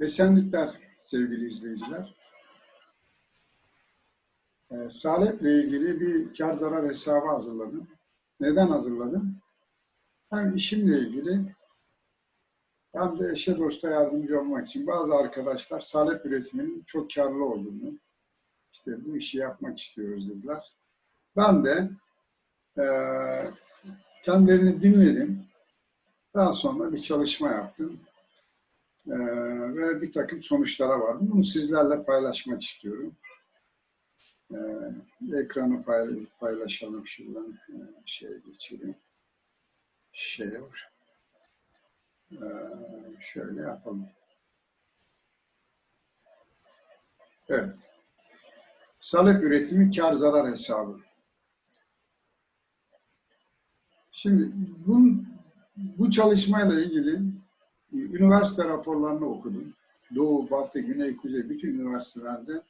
Esenlikler sevgili izleyiciler. Ee, Salep'le ilgili bir kar zarar hesabı hazırladım. Neden hazırladım? Hem işimle ilgili hem de eşe dosta yardımcı olmak için bazı arkadaşlar salep üretiminin çok karlı olduğunu, işte bu işi yapmak istiyoruz dediler. Ben de eee kendilerini dinledim. Daha sonra bir çalışma yaptım. Ee, ve bir takım sonuçlara vardım. Bunu sizlerle paylaşmak istiyorum. Ee, ekranı pay- paylaşalım şuradan ee, şeye geçelim. Share. Ee, şöyle yapalım. Evet. Salep üretimi kar zarar hesabı. Şimdi bu, bu çalışmayla ilgili üniversite raporlarını okudum. Doğu, Batı, Güney, Kuzey bütün üniversitelerde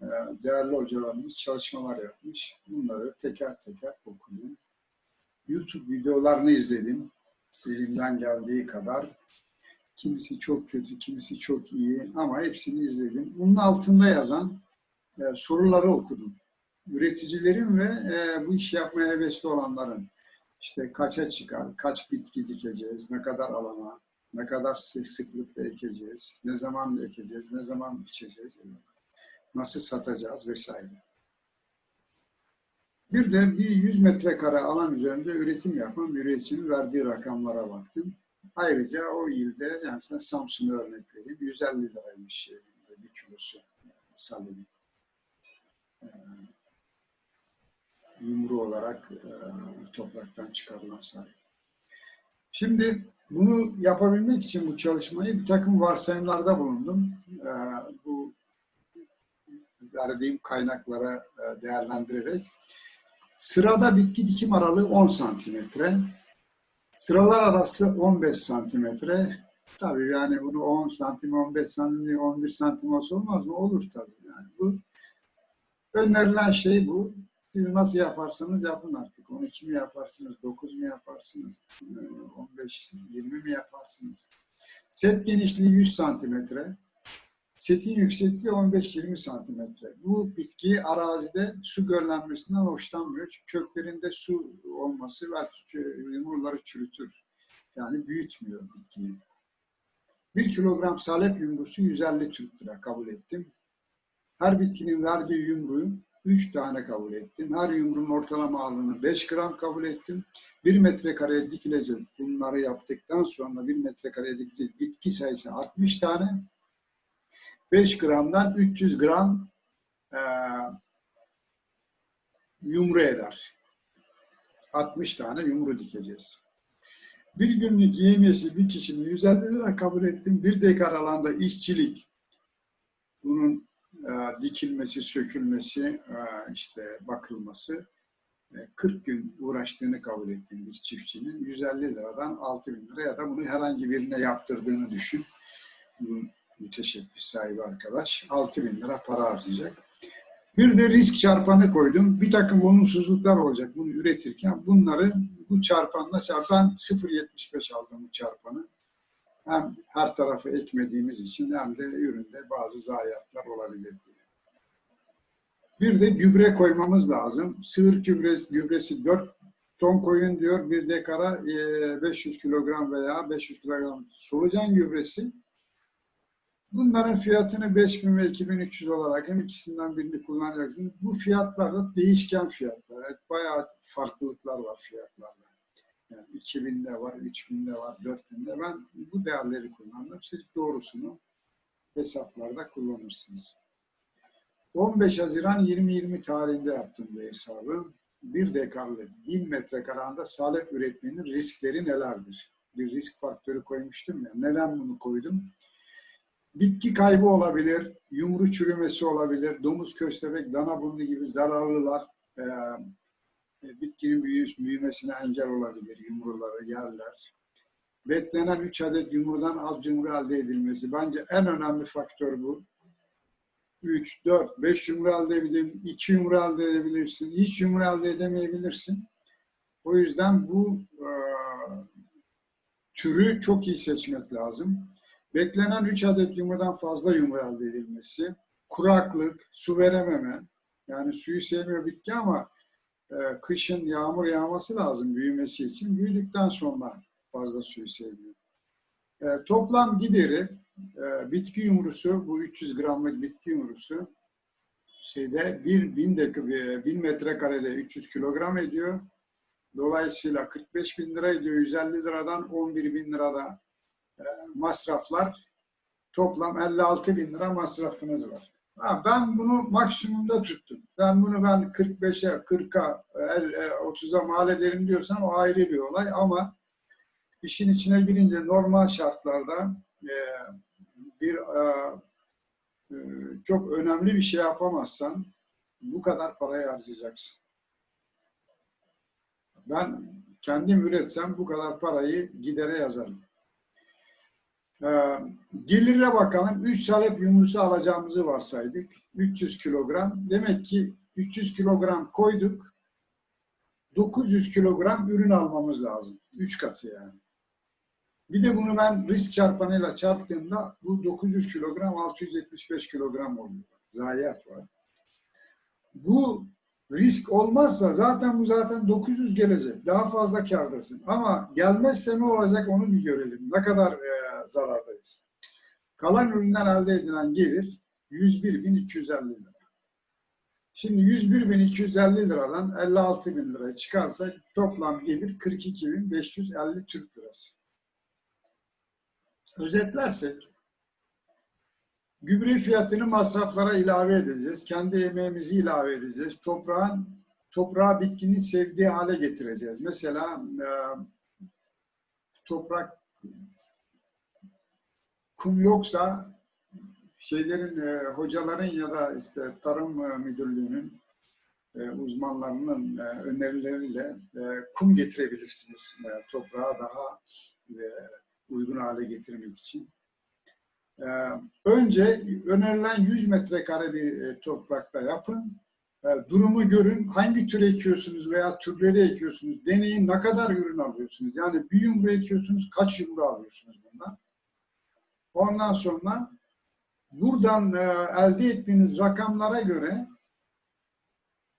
e, değerli hocalarımız çalışmalar yapmış. Bunları teker teker okudum. YouTube videolarını izledim. Elimden geldiği kadar. Kimisi çok kötü, kimisi çok iyi ama hepsini izledim. Bunun altında yazan e, soruları okudum. Üreticilerin ve e, bu işi yapmaya hevesli olanların işte kaça çıkar, kaç bitki dikeceğiz, ne kadar alana, ne kadar sık sıklıkla ekeceğiz, ne zaman ekeceğiz, ne zaman biçeceğiz, nasıl satacağız vesaire. Bir de bir 100 metrekare alan üzerinde üretim yapan üreticinin verdiği rakamlara baktım. Ayrıca o ilde, yani sen Samsun'u örnek vereyim, 150 liraymış şey, bir kilosu salini. Ee, yumru olarak e, topraktan çıkarılan salini. Şimdi bunu yapabilmek için bu çalışmayı bir takım varsayımlarda bulundum. Ee, bu verdiğim kaynaklara e, değerlendirerek. Sırada bitki dikim aralığı 10 santimetre. Sıralar arası 15 santimetre. Tabii yani bunu 10 santim, 15 santim, 11 santim olsa olmaz mı? Olur tabii. Yani bu önerilen şey bu. Siz nasıl yaparsanız yapın artık. 12 mi yaparsınız, 9 mu yaparsınız, 15, 20 mi yaparsınız? Set genişliği 100 santimetre. Setin yüksekliği 15-20 santimetre. Bu bitki arazide su göllenmesinden hoşlanmıyor. Çünkü köklerinde su olması belki yumruları çürütür. Yani büyütmüyor bitkiyi. 1 kilogram salep yumrusu 150 Türk lira kabul ettim. Her bitkinin verdiği yumruyu 3 tane kabul ettim. Her yumruğun ortalama ağırlığını 5 gram kabul ettim. 1 metrekareye dikilecek bunları yaptıktan sonra 1 metrekareye dikilecek bitki sayısı 60 tane. 5 gramdan 300 gram e, yumru eder. 60 tane yumru dikeceğiz. Bir günlük yemiyesi bir kişinin 150 lira kabul ettim. Bir dekar alanda işçilik, bunun dikilmesi, sökülmesi, e, işte bakılması, e, 40 gün uğraştığını kabul ettiğim bir çiftçinin 150 liradan 6 bin lira ya da bunu herhangi birine yaptırdığını düşün. Bu müteşebbis sahibi arkadaş 6 bin lira para harcayacak. Bir de risk çarpanı koydum. Bir takım olumsuzluklar olacak bunu üretirken. Bunları bu çarpanla çarpan 0.75 aldım bu çarpanı hem her tarafı ekmediğimiz için hem de üründe bazı zayiatlar olabilir diye. Bir de gübre koymamız lazım. Sığır gübresi, gübresi 4 ton koyun diyor bir dekara 500 kilogram veya 500 kilogram solucan gübresi. Bunların fiyatını 5000 ve 2300 olarak hem ikisinden birini kullanacaksınız. Bu fiyatlar da değişken fiyatlar. Evet, bayağı farklılıklar var fiyatlarda. Yani 2000'de var, 3000'de var, 4000'de. Ben bu değerleri kullandım. Siz doğrusunu hesaplarda kullanırsınız. 15 Haziran 2020 tarihinde yaptım bu hesabı. Bir dekarlı 1000 metrekare alanda salep üretmenin riskleri nelerdir? Bir risk faktörü koymuştum ya. Neden bunu koydum? Bitki kaybı olabilir, yumru çürümesi olabilir, domuz köstebek, dana burnu gibi zararlılar e, bitkinin büyümesine engel olabilir, yumruları yerler. Beklenen 3 adet yumrudan az yumru elde edilmesi. Bence en önemli faktör bu. 3, 4, 5 yumru elde edebilirsin, 2 yumru elde edebilirsin, hiç yumru elde edemeyebilirsin. O yüzden bu e, türü çok iyi seçmek lazım. beklenen 3 adet yumurtadan fazla yumru elde edilmesi, kuraklık, su verememe, yani suyu sevmiyor bitki ama e, kışın yağmur yağması lazım büyümesi için. Büyüdükten sonra fazla suyu sevmiyor. E, toplam gideri e, bitki yumrusu, bu 300 gramlık bitki yumrusu şeyde 1 bin, de, bin metrekarede 300 kilogram ediyor. Dolayısıyla 45 bin lira ediyor. 150 liradan 11 bin lirada e, masraflar. Toplam 56 bin lira masrafınız var. Ha, ben bunu maksimumda tuttum. Ben bunu ben 45'e, 40'a, 30'a mal ederim diyorsan o ayrı bir olay ama işin içine girince normal şartlarda e, bir e, e, çok önemli bir şey yapamazsan bu kadar parayı harcayacaksın. Ben kendim üretsem bu kadar parayı gidere yazarım. Ee, gelire bakalım. 3 salep yumurta alacağımızı varsaydık. 300 kilogram. Demek ki 300 kilogram koyduk. 900 kilogram ürün almamız lazım. 3 katı yani. Bir de bunu ben risk çarpanıyla çarptığımda bu 900 kilogram 675 kilogram oluyor. Zayiat var. Bu risk olmazsa zaten bu zaten 900 gelecek. Daha fazla kardasın. Ama gelmezse ne olacak onu bir görelim. Ne kadar e, zarardayız. Kalan üründen elde edilen gelir 101.250 lira. Şimdi 101.250 liradan 56.000 liraya çıkarsak toplam gelir 42.550 Türk lirası. Özetlersek Gübre fiyatını masraflara ilave edeceğiz. Kendi emeğimizi ilave edeceğiz. Toprağın toprağı bitkinin sevdiği hale getireceğiz. Mesela e, toprak kum yoksa şeylerin e, hocaların ya da işte tarım e, müdürlüğünün e, uzmanlarının e, önerileriyle e, kum getirebilirsiniz. E, toprağa daha e, uygun hale getirmek için. Ee, önce önerilen 100 metrekare bir e, toprakta yapın. Ee, durumu görün. Hangi tür ekiyorsunuz veya türleri ekiyorsunuz? Deneyin ne kadar ürün alıyorsunuz? Yani bir yumru ekiyorsunuz, kaç yumru alıyorsunuz bundan? Ondan sonra buradan e, elde ettiğiniz rakamlara göre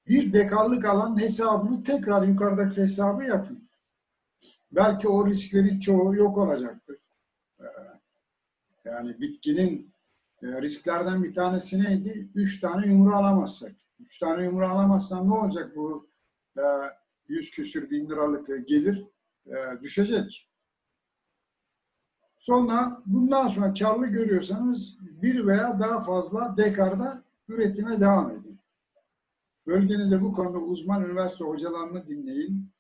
bir dekarlık alan hesabını tekrar yukarıdaki hesabı yapın. Belki o risklerin çoğu yok olacaktır. Yani bitkinin e, risklerden bir tanesi neydi? Üç tane yumru alamazsak. Üç tane yumru alamazsan ne olacak bu e, yüz küsür bin liralık gelir e, düşecek. Sonra bundan sonra karlı görüyorsanız bir veya daha fazla dekarda üretime devam edin. Bölgenizde bu konuda uzman üniversite hocalarını dinleyin.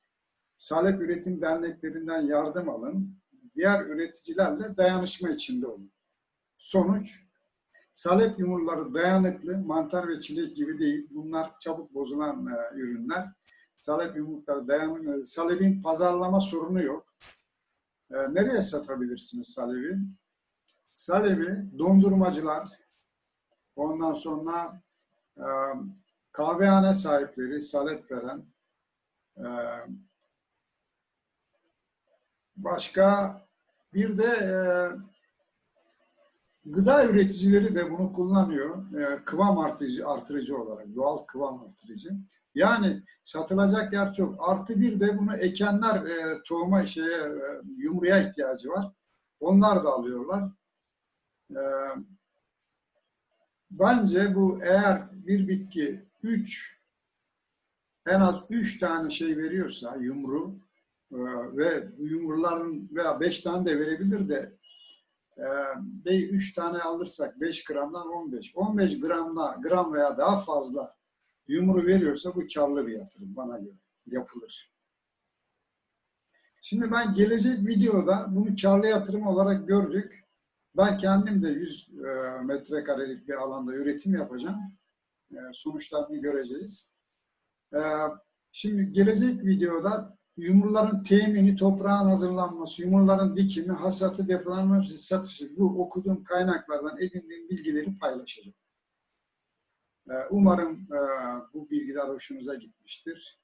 Salep üretim derneklerinden yardım alın. Diğer üreticilerle dayanışma içinde olun. Sonuç, salep yumurları dayanıklı, mantar ve çilek gibi değil. Bunlar çabuk bozulan e, ürünler. Salep yumurtları dayanıklı. Salepin pazarlama sorunu yok. E, nereye satabilirsiniz salebi? Salebi dondurmacılar, ondan sonra e, kahvehane sahipleri, salep veren, e, başka bir de e, Gıda üreticileri de bunu kullanıyor. E, kıvam artırıcı, artırıcı olarak, doğal kıvam artırıcı. Yani satılacak yer çok. Artı bir de bunu ekenler e, tohuma şeye e, yumruya ihtiyacı var. Onlar da alıyorlar. E, bence bu eğer bir bitki üç en az üç tane şey veriyorsa yumru ve yumruların veya beş tane de verebilir de e, 3 tane alırsak 5 gramdan 15. 15 gramla gram veya daha fazla yumru veriyorsa bu karlı bir yatırım bana göre. Yapılır. Şimdi ben gelecek videoda bunu karlı yatırım olarak gördük. Ben kendim de 100 e, metrekarelik bir alanda üretim yapacağım. E, sonuçlarını göreceğiz. E, şimdi gelecek videoda yumruların temini, toprağın hazırlanması, yumruların dikimi, hasatı, depolanması, satışı, bu okuduğum kaynaklardan edindiğim bilgileri paylaşacağım. Ee, umarım e, bu bilgiler hoşunuza gitmiştir.